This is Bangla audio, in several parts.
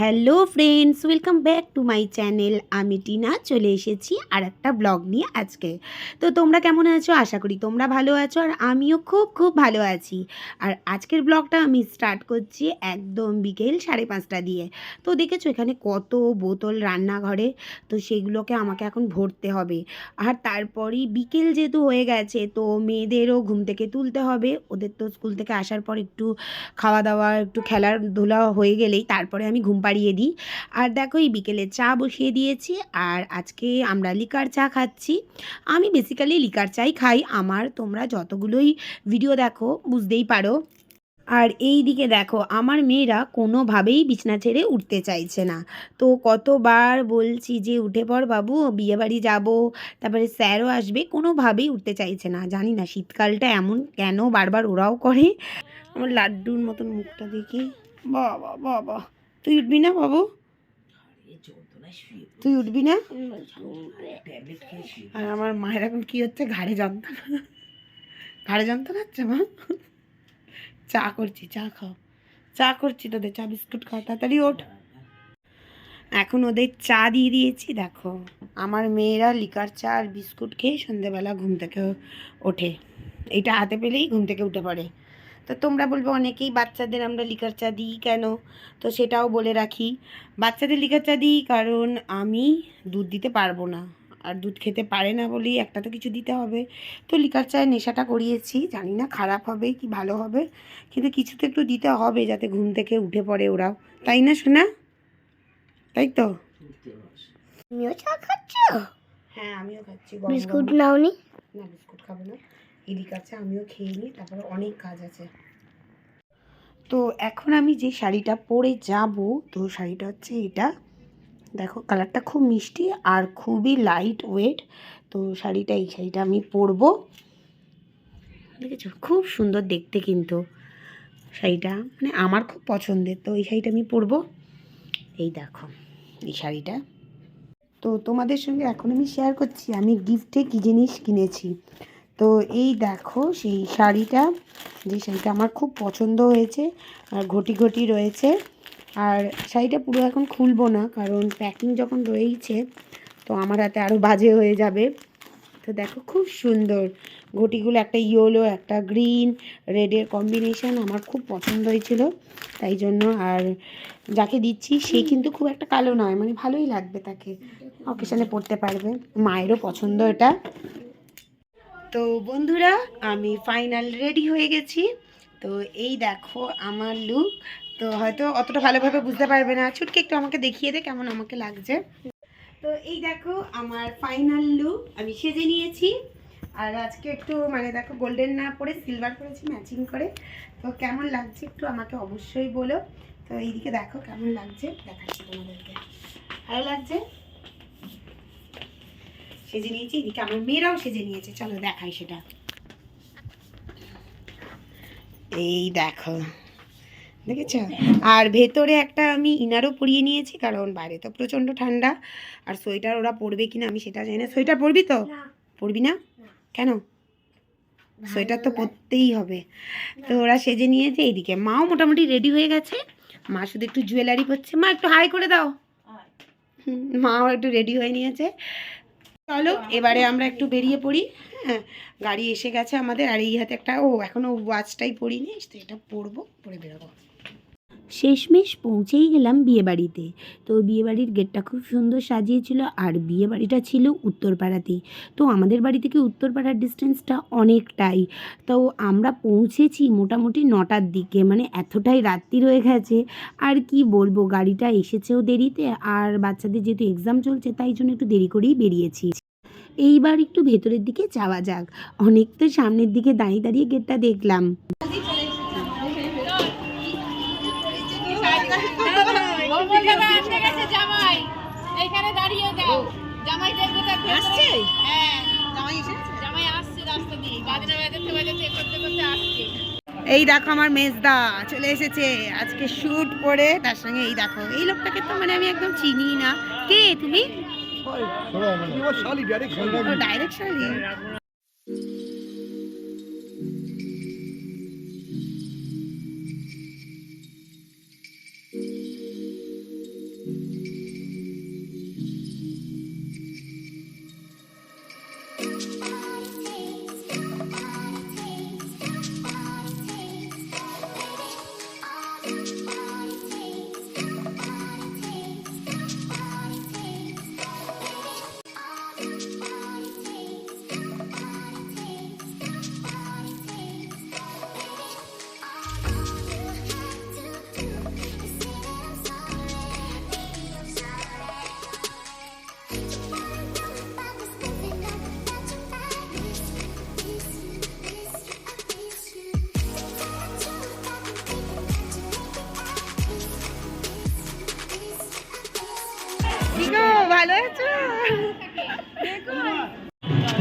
Hello friends, welcome back to my channel. আমি টিনা, চলে এসেছি আর একটা ব্লগ নিয়ে আজকে। তো তোমরা কেমন আছো? আশা করি তোমরা ভালো আছো আর আমিও খুব খুব ভালো আছি। আর আজকের ব্লগটা আমি স্টার্ট করছি একদম বিকেল সাড়ে পাঁচটা দিয়ে। তো দেখেছ এখানে কত বোতল রান্নাঘরে? তো সেগুলোকে আমাকে এখন ভরতে হবে। আর তারপরেই বিকেল যেহেতু হয়ে গেছে, তো মেয়েদেরও ঘুম থেকে তুলতে হবে। ওদের তো স্কুল থেকে আসার পর একটু খাওয়া দাওয়া, একটু খেলার ধুলা হয়ে গেলেই তারপরে আমি ঘুম পাড়িয়ে দিই। আর দেখো, এই বিকেলে চা বসিয়ে দিয়েছি আর আজকে আমরা লিকার চা খাচ্ছি। আমি বেসিক্যালি লিকার চাই খাই। আমার, তোমরা যতগুলোই ভিডিও দেখো, বুঝতেই পারো। আর এই দিকে দেখো, আমার মেয়েরা কোনোভাবেই বিছনা ছেড়ে উঠতে চাইছে না। তো কতবার বলছি যে, উঠে পড় বাবু বিয়েবাড়ি যাব। তারপরে স্যারও আসবে, কোনোভাবেই উঠতে চাইছে না। জানি না শীতকালটা এমন কেন বারবার ওরাও করে। আমার লাড্ডুর মতন মুখটা দেখে। বাবা বাবা। তুই উঠবি না বাবু? তুই উঠবি না? আর আমার মায়ের এখন কি হচ্ছে? ঘাড়ে যন্ত্রণা। ঘাড়ে যন্ত্রণা হচ্ছে মা? চা করছি চা খাও। চা করছি তোদের চা বিস্কুট খাও তাড়াতাড়ি ওঠ। এখন ওদের চা দিয়ে দিয়েছি দেখো। আমার মেয়েরা লিকার চা আর বিস্কুট খেয়ে সন্ধেবেলা ঘুম থেকে ওঠে। এটা হাতে পেলেই ঘুম থেকে উঠে পড়ে। তো তোমরা বলবে অনেকেই বাচ্চাদের আমরা লিকার চা দিই কেন? তো সেটাও বলে রাখি। বাচ্চাদের লিকার চা দিই কারণ আমি দুধ দিতে পারব না। আর দুধ খেতে পারে না বলেই একটা তো কিছু দিতে হবে। তো লিকার চায়ের নেশাটা করিয়েছি। জানি না খারাপ হবে কি ভালো হবে। কিন্তু কিছু তো একটু দিতে হবে যাতে ঘুম থেকে উঠে পড়ে ওরাও। তাই না শোনা তাই তো? তুমিও চা খাচ্ছ? হ্যাঁ আমিও খাচ্ছি। বিস্কুট। নাওনি? না বিস্কুট খাব না। এই আছে, আমিও খেয়ে নিই, তারপরে অনেক কাজ আছে। তো এখন আমি যে শাড়িটা পরে যাব, তো শাড়িটা হচ্ছে এটা। দেখো কালারটা খুব মিষ্টি আর খুবই লাইট ওয়েট তো শাড়িটা, এই শাড়িটা আমি পরবো। দেখেছ? খুব সুন্দর দেখতে কিন্তু শাড়িটা মানে আমার খুব পছন্দের, তো এই শাড়িটা আমি পরবো। এই দেখো, এই শাড়িটা। তো তোমাদের সঙ্গে এখন আমি শেয়ার করছি, আমি গিফটে কী জিনিস কিনেছি? তো এই দেখো সেই শাড়িটা, যে শাড়িটা আমার খুব পছন্দ হয়েছে আর ঘটি ঘটি রয়েছে। আর শাড়িটা পুরো এখন খুলবো না, কারণ প্যাকিং যখন রয়েইছে, তো আমার হাতে আরও বাজে হয়ে যাবে। তো দেখো খুব সুন্দর, ঘটিগুলো একটা ইয়েলো একটা গ্রিন রেডের কম্বিনেশন আমার খুব পছন্দ হয়েছিল। তাই জন্য আর যাকে দিচ্ছি, সে কিন্তু খুব একটা কালো নয় মানে ভালোই লাগবে তাকে। অকেশনে পড়তে পারবে, মায়েরও পছন্দ এটা। তো বন্ধুরা, আমি ফাইনাল রেডি হয়ে গেছি। তো এই দেখো আমার লুক তো হয়তো অতটা ভালোভাবে বুঝতে পারবে না। ছুটকে একটু আমাকে দেখিয়ে দে কেমন আমাকে লাগছে। তো এই দেখো আমার ফাইনাল লুক আমি সেজে নিয়েছি। আর আজকে একটু মানে দেখো গোল্ডেন না পরে সিলভার করেছি ম্যাচিং করে। তো কেমন লাগছে একটু আমাকে অবশ্যই বলো। তো এইদিকে দেখো কেমন লাগছে। দেখাচ্ছি তোমাদেরকে। ভালো লাগছে? সেজে নিয়েছি এদিকে আমার মেয়েরাও সেজে নিয়েছে। চলো দেখাই সেটা। এই দেখো দেখেছ? আর ভেতরে একটা আমি ইনারও পরিয়ে নিয়েছি কারণ বাইরে তো প্রচণ্ড ঠান্ডা। আর সোয়েটার ওরা পরবে কিনা আমি সেটা জানি না। সোয়েটার পরবি তো? পরবি না? কেন? সোয়েটার তো পরতেই হবে। তো ওরা সেজে নিয়েছে এইদিকে। মাও মোটামুটি রেডি হয়ে গেছে। মা শুধু একটু জুয়েলারি পরছে। মা একটু হাই করে দাও। মাও একটু রেডি হয়ে নিয়েছে। চলো এবারে আমরা একটু বেরিয়ে পড়ি হ্যাঁ গাড়ি এসে গেছে আমাদের আর এই হাতে একটা ও এখনও ওয়াচটাই পরিনি তো এটা পরবো পরে বেরোবো। শেষমেশ পৌঁছেই গেলাম বিয়েবাড়িতে। তো বিয়েবাড়ির গেটটা খুব সুন্দর সাজিয়েছিল আর বিয়েবাড়িটা ছিল উত্তরপাড়াতেই। তো আমাদের বাড়ি থেকে উত্তরপাড়ার ডিস্টেন্সটা অনেকটাই। তো আমরা পৌঁছেছি মোটামুটি নটার দিকে মানে এতটাই রাত্রি রয়ে গেছে আর কি বলব গাড়িটা এসেছেও দেরিতে আর বাচ্চাদের যেহেতু এক্সাম চলছে তাই জন্য একটু দেরি করেই বেরিয়েছি। এইবার একটু ভেতরের দিকে যাওয়া যাক। অনেক তো সামনের দিকে দাঁড়িয়ে দাঁড়িয়ে গেটটা দেখলাম। এই দেখো আমার মেজদা চলে এসেছে। আজকে শুট করে তার সঙ্গে এই দেখো। এই লোকটাকে তো মানে আমি একদম চিনি না। কে তুমি? ডাইরেকশন কি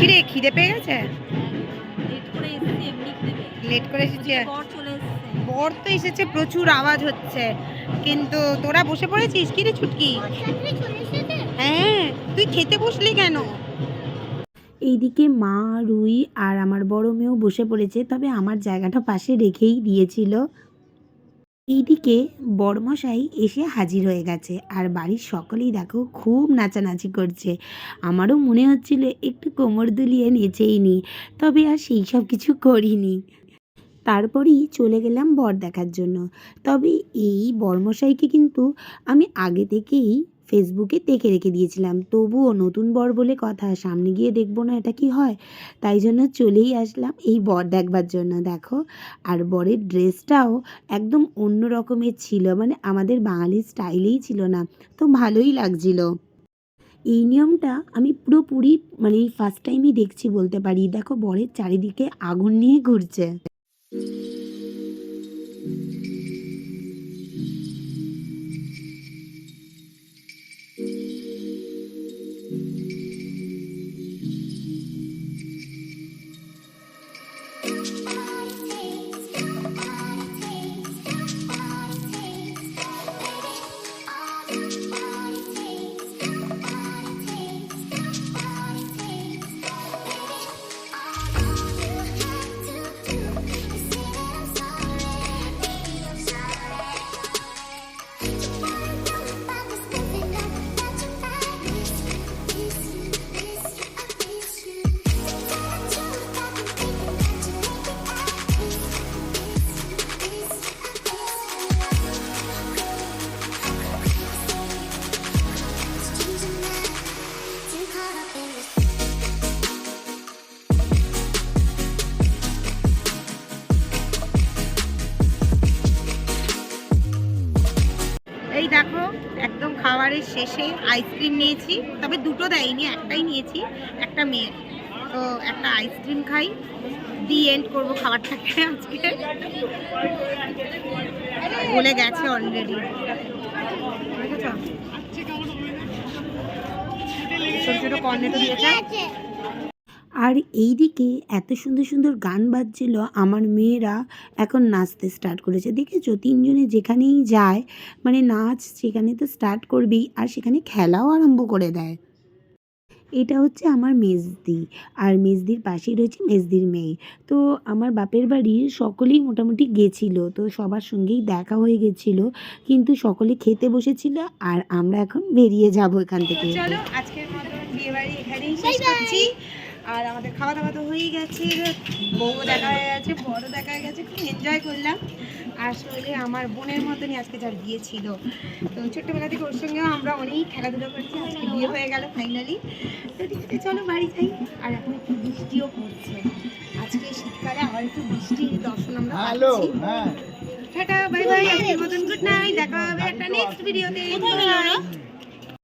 রে খিদে পেয়ে গেছে? লেট করে এসেছি। বর তো এসেছে প্রচুর আওয়াজ হচ্ছে। কিন্তু তোরা বসে পড়েছিস? কি রে ছুটকি? হ্যাঁ তুই খেতে বসলি কেন? এইদিকে মা রুই আর আমার বড় মেয়েও বসে পড়েছে তবে আমার জায়গাটা পাশে রেখেই দিয়েছিল। এইদিকে বড়মশাই এসে হাজির হয়ে গেছে আর বাড়ির সকলেই দেখো খুব নাচানাচি করছে। আমারও মনে হচ্ছিল একটু কোমর দুলিয়ে নেচেই নি, তবে আর সেই সব কিছু করিনি। তারপরেই চলে গেলাম বর দেখার জন্য। তবে এই বরমশাইকে কিন্তু আমি আগে থেকেই ফেসবুকে দেখে রেখে দিয়েছিলাম। তবুও নতুন বর বলে কথা, সামনে গিয়ে দেখব না এটা কি হয়? তাই জন্য চলেই আসলাম এই বর দেখবার জন্য। দেখো, আর বরের ড্রেসটাও একদম অন্য রকমের ছিল মানে আমাদের বাঙালির স্টাইলেই ছিল না, তো ভালোই লাগছিল। এই নিয়মটা আমি পুরোপুরি মানে ফার্স্ট টাইমই দেখছি বলতে পারি। দেখো, বরের চারিদিকে আগুন নিয়ে ঘুরছে। এই দেখো, একদম খাবারের শেষে আইসক্রিম নিয়েছি। তবে দুটো দেয়নি, একটাই নিয়েছি, একটা মেয়ের। তো একটা আইসক্রিম খাই, দি এন্ড করব খাবারটাকে আজকে। বলে গেছে অলরেডি ছোট ছোট কর্নেটো দিয়েছে। আর এই দিকে এত সুন্দর সুন্দর গান বাজছিল, আমার মেয়েরা এখন নাচতে স্টার্ট করেছে। দেখেছ? তিনজনে যেখানেই যায় মানে নাচ সেখানে তো স্টার্ট করবেই, আর সেখানে খেলাও আরম্ভ করে দেয়। এটা হচ্ছে আমার মেজদি, আর মেজদির পাশেই রয়েছে মেজদির মেয়ে। তো আমার বাপের বাড়ির সকলেই মোটামুটি গেছিল, তো সবার সঙ্গেই দেখা হয়ে গেছিল, কিন্তু সকলে খেতে বসেছিল, আর আমরা এখন বেরিয়ে যাব এখান থেকে। চলো, আজকের মতো বিয়ে বাড়ি এখানেই শেষ করছি। আর আমাদের খাওয়া দাওয়া তো হয়েই গেছে। বউ দেখা হয়ে গেছে বড় দেখা হয়ে গেছে খুব এনজয় করলাম। আসলে আমার বোনের মতনই আজকে যার বিয়ে ছিল। তো ছোট্টবেলা থেকে ওর সঙ্গেও আমরা অনেক খেলাধুলা করছি আজকে বিয়ে হয়ে গেল ফাইনালি তো ঠিক আছে চলো বাড়ি যাই। আর এখন একটু বৃষ্টিও পড়ছে। আজকে শীতকালে আবার একটু বৃষ্টির দর্শন আমরা পাচ্ছি। টাটা বাই বাই আজকের মতন গুড নাইট দেখা হবে একটা নেক্সট ভিডিওতে